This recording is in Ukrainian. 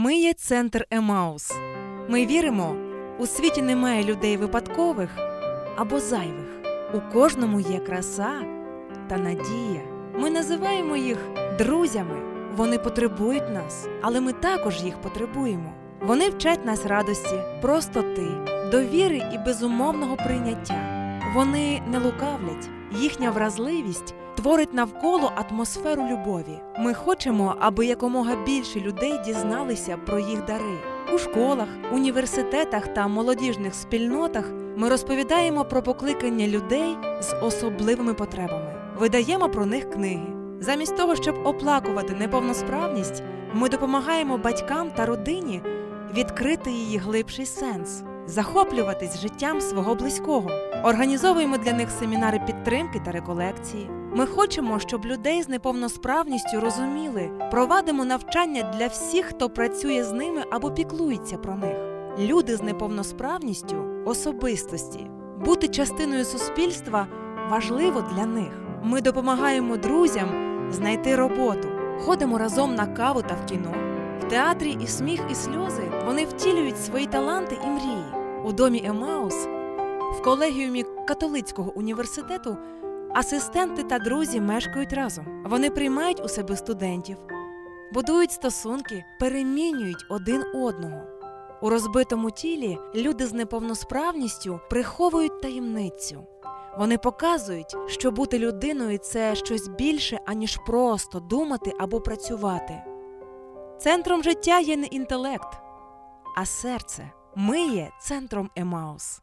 Ми є центр Емаус. Ми віримо, у світі немає людей випадкових або зайвих. У кожному є краса та надія. Ми називаємо їх друзями. Вони потребують нас, але ми також їх потребуємо. Вони вчать нас радості, простоти, довіри і безумовного прийняття. Вони не лукавлять, їхня вразливість творить навколо атмосферу любові. Ми хочемо, аби якомога більше людей дізналися про їх дари. У школах, університетах та молодіжних спільнотах ми розповідаємо про покликання людей з особливими потребами, видаємо про них книги. Замість того, щоб оплакувати неповносправність, ми допомагаємо батькам та родині відкрити її глибший сенс, захоплюватись життям свого близького. Організовуємо для них семінари підтримки та реколекції. Ми хочемо, щоб людей з неповносправністю розуміли, провадимо навчання для всіх, хто працює з ними або піклується про них. Люди з неповносправністю особистості. Бути частиною суспільства важливо для них. Ми допомагаємо друзям знайти роботу, ходимо разом на каву та в кіно. В театрі і сміх, і сльози вони втілюють свої таланти і мрії. У домі Емаус, в колегіумі католицького університету асистенти та друзі мешкають разом. Вони приймають у себе студентів, будують стосунки, перемінюють один одного. У розбитому тілі люди з неповносправністю приховують таємницю. Вони показують, що бути людиною це щось більше, аніж просто думати або працювати. Центром життя є не інтелект, а серце. Ми є центром Емаус.